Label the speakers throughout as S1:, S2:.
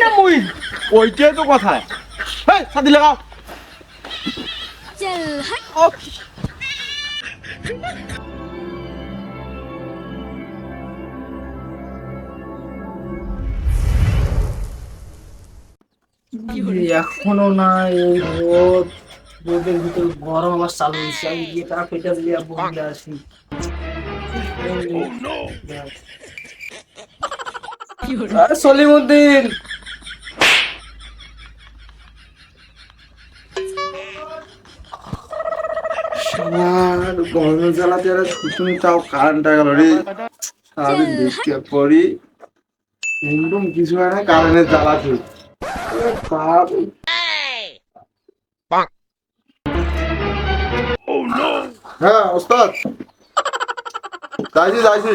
S1: না ওইটাই তো হ্যাঁ
S2: এখনও না এই রোদ। রোদের ভিতরে গরম আমার চালু হয়েছে। আমি গিয়ে তারা পেটে দিয়ে বসে আসি সলিমুদ্দিন!
S3: গরমের জ্বালাতে আর ছুটুনি তাও কারেন্টটা গেল রে। সারাদিন দেখতে পরি একদম কিছু হয় না কারেন্টের জ্বালাতে। হ্যাঁ ওস্তাদ। যাইছি যাইছি।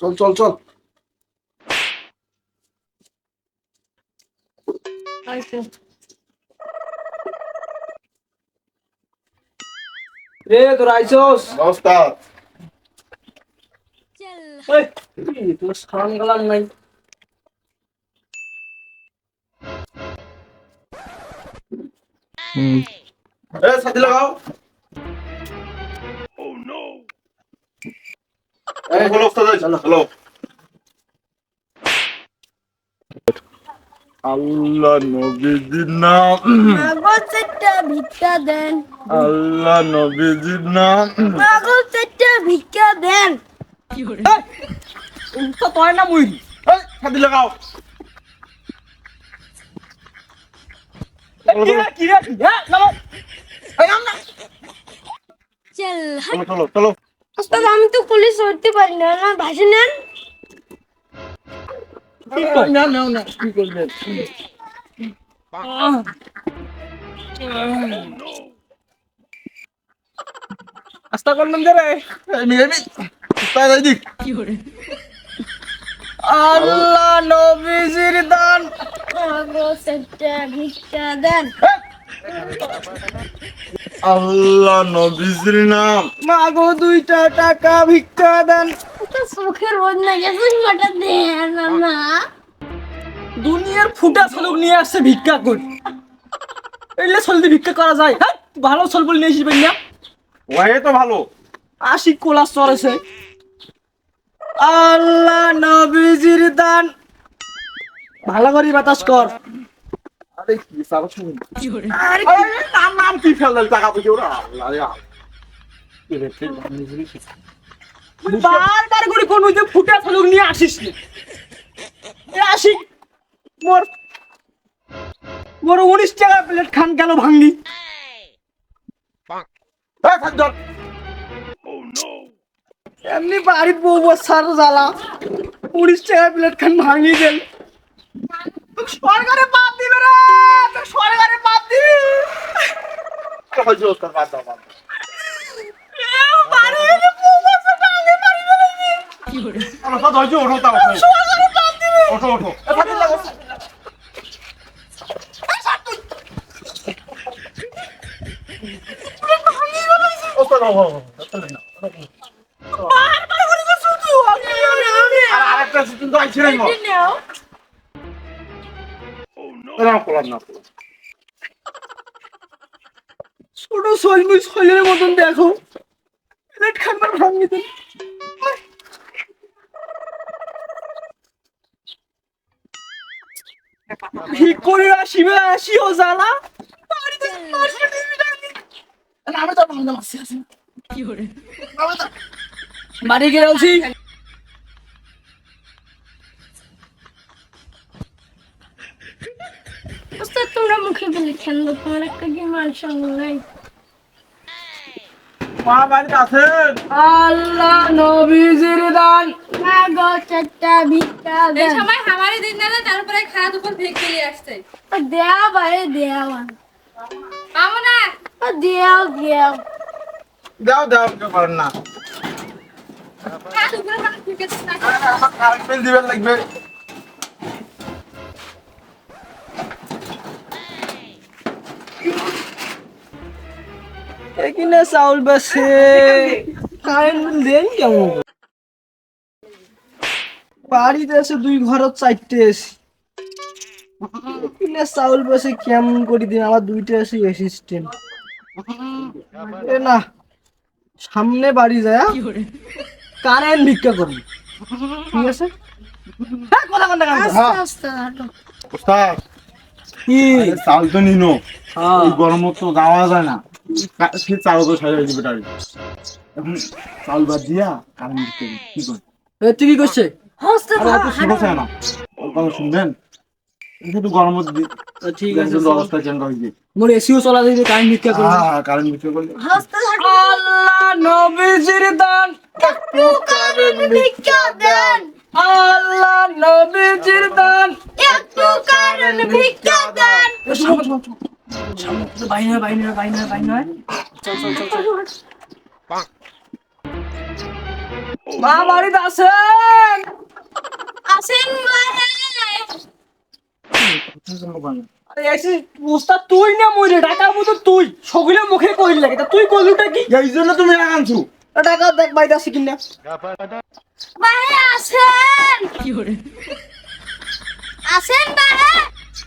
S3: চল চল চল।
S2: রে তোর আইসোস? তোর সালাম গালাম নাই।
S3: এ সাথে লাগাও। আল্লাহ
S4: ভিক্ষা দেন।
S3: আল্লাহ নাম
S4: ভিক্ষা দেন।
S1: তো তোর না মুই
S3: সাথে লাগাও। চল চলো চলো।
S4: আমি তো পুলিশ ধরতে পারি না আমার ভাষা নেন।
S1: না না না কি করবে? আস্তা করলাম যে রে।
S3: উস্তাদ এই দিক
S1: আল্লাহ নবীজির দেন।
S3: আল্লাহ নবীজির নাম।
S1: মাগো দুইটা টাকা ভিক্ষা দেন।
S4: সুখের বোধ না গেছে মাটা দেন না
S1: দুনিয়ার ফুটা ছলক নিয়ে আসছে ভিক্ষা কর। এলে চলতে ভিক্ষা করা যায়। হ্যাঁ ভালো চলবল নিয়ে আসবেন না
S3: ওহে তো ভালো।
S1: আশি কোলা চড়েছে আল্লাহ নবীজির দান। ভালো করে বাতাস কর।
S3: কি সারা শুন
S1: কোন যে ফুটা ছলক নিয়ে আসিস না আসি মোর মোর উনিশ টাকা প্লেট খান গেল ভাঙ্গি এমনি বাড়ির বউ বসার জ্বালা উনিশ টাকা প্লেট খান ভাঙি দেন সরকারে বাদ দিবে রে সরকারে বাদ দিবে
S3: কি বাদ দাও, বাদ ওঠো ওঠো।
S1: সরকারে বাদ দিবে।
S3: ওঠো, ওঠো। এ, সাজ্জাদ
S1: ছোট সলমি সলের মতন দেখো। প্লেট খাবার ভাঙি দেন ঠিক করে আসিবে আসিও জ্বালা। মাসে আমি তো আসি। বাড়ি গিয়ে আছি
S4: ওস্তাদ খেললো তোমার একটা কি মান সম্মান নাই?
S3: মা বাড়িতে আছেন?
S2: আল্লাহ নবীজির দান।
S4: মা গো চারটা ভিক্ষা
S5: এই
S4: দেন
S5: সময় হামারি দিন না তারপরে খাওয়া দুপুর ভিক্ষে নিয়ে আসছে।
S4: দেও ভাই দেও
S5: পাবো না
S4: দেও দেও।
S3: দাও দাও কেউ করেন না।
S5: খাওয়া দুপুরে মানুষ ভিক্ষে
S3: দিবেন লাগবে।
S1: এখানে চাউল বেছে। কারেন্ট বিল দেন কেমন করে? বাড়িতে এসে দুই ঘরত চারটে এসি এখানে চাউল বেছে কেমন করে দিন? আমার দুইটা এসি অ্যাসিস্ট্যান্ট এ না সামনে বাড়ি যায় কারেন্ট ভিক্ষা করবি। ঠিক আছে? হ্যাঁ, কথা কথা কি?
S3: চাল তো নিনো
S1: হ্যাঁ।
S3: তো যাওয়া যায় না। সে চাল তো সাইড দিবে তারি এখন চাল বাদ দিয়া কারেন্ট দিতে কি করে?
S1: তুই কি করছে?
S4: হস্তে
S3: আরে অত শুনেছে না। কথা শুনবেন? একটু গরমত
S1: ঠিক আছে
S3: অবস্থা চেঞ্জ হয়ে
S1: মোর এসিও চলা দিবে কারেন্ট ভিক্ষা করবি
S3: হ্যাঁ কারেন্ট করলে
S4: হস্তে হাঁটো
S1: আল্লাহ নবীজির দান।
S4: কারেন্ট ভিক্ষা দেন।
S1: আল্লাহ নবীজির দান।
S4: একটু কারেন্ট ভিক্ষা দেন
S1: বাইনা বাইনা বাইনা বাইনা চল চল চল চল মা বাড়িতে
S4: আসেন
S1: উস্তাদ তুই না মইরে টাকা মতো তুই। সগুলে মুখে কইল লাগে তা তুই কইলুটা কি?
S3: এই জন্য তুমি আনছো।
S1: টাকা দেখ বাইতে আছে কিনা?
S4: ভাই আসেন। আসেন ভাই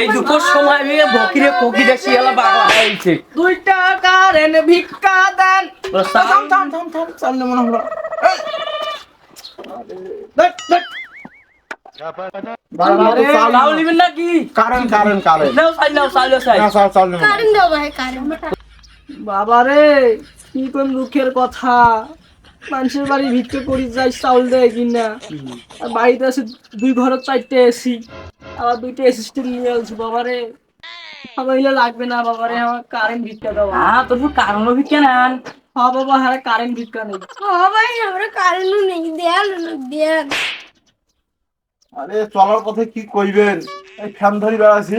S6: এই দুপুর সময় আমি বকিরে ফকিরে শিয়ালা বাবা হয়েছে।
S1: দুই টাকার এনে ভিক্ষা দেন।
S3: থাম থাম থাম থাম চাল নেব না আমরা
S1: দেখ, দেখ।
S3: বাড়াবাড়ি চাল
S6: লাউ নিবেন নাকি?
S3: কারেন্ট কারেন্ট কারেন্ট
S6: নাও চাই নাও চাই নাও চাই
S3: না চাল চাল নেব না।
S4: কারেন্ট দাও ভাই কারেন্ট
S1: বাবা রে কি কোন দুঃখের কথা। মানুষের বাড়ি ভিক্ষা করি যাই চাউল দেয় কিনা। বাড়িতে আছে দুই ঘরের চারটে এসি। আবার দুইটা অ্যাসিস্ট্যান্ট নিয়ে আসছি বাবা রে আমার এগুলো লাগবে না বাবা রে আমার কারেন্ট ভিক্ষা দাও।
S6: হ্যাঁ তোর কারণ ভিক্ষা নেন।
S1: হ্যাঁ বাবা হ্যাঁ কারেন্ট ভিক্ষা নেই।
S4: ও ভাই আমরা কারেন্ট নেই দেন দেন
S3: আরে চলার পথে কি কইবেন? এই ফ্যান ধরি বেড়াছি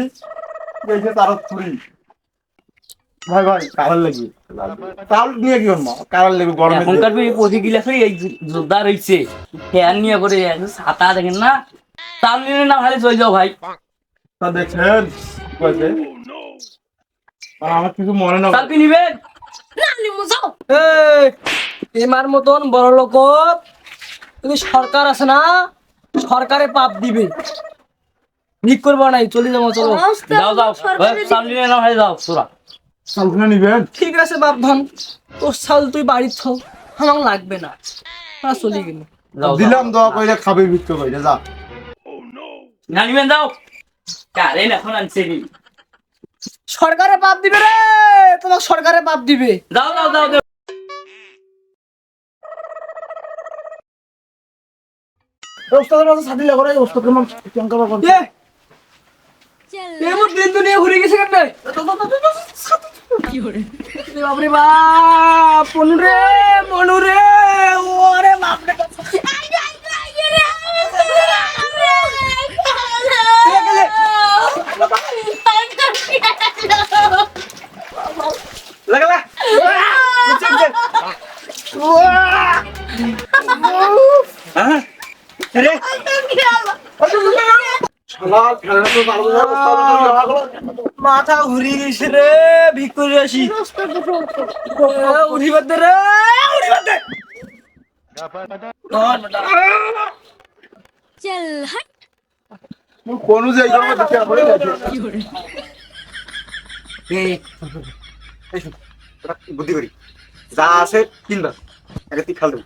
S3: যে তার ছুরি ভাই ভাই কারার লাগবে। চাল নিয়ে কি করব? কারার লাগবে গরমে
S6: এখনকার এই প্রতি গিলাসে এই জোরদার রয়েছে ফ্যান নিয়ে করে ছাতা দেখেন না? চাল নিলে না ভালো চলে যাও ভাই।
S3: তা দেখছেন আমার কিছু মনে না
S6: চাল নিবেন?
S4: না নিমু যাও।
S1: এমার মতন বড় লোক যদি সরকার আছে না সরকারে পাপ দিবে। ঠিক করব নাই চলে যাব চলো।
S6: যাও যাও। নিলে না যাও তোরা।
S3: চাল নিবেন?
S1: ঠিক আছে বাপধান। তোর চাল তুই বাড়ির থাও আমার লাগবে না। চলি গেল।
S3: দিলাম দোয়া কইলে খাবে বিক্রি কইলে যা।
S6: না নিবেন যাও কারেন্ট এখন আনছে।
S1: সরকারে পাপ দিবে রে তোমার সরকারে পাপ দিবে
S6: যাও যাও যাও।
S3: ওস্তাদের মাঝে
S1: মাথা ঘুরি গেছে রে ভিক্ষুরি আসি উঠি বাদ রে
S3: উঠি বুদ্ধি করি? যা আছে তিনবার একটা তিন খাল দেবো।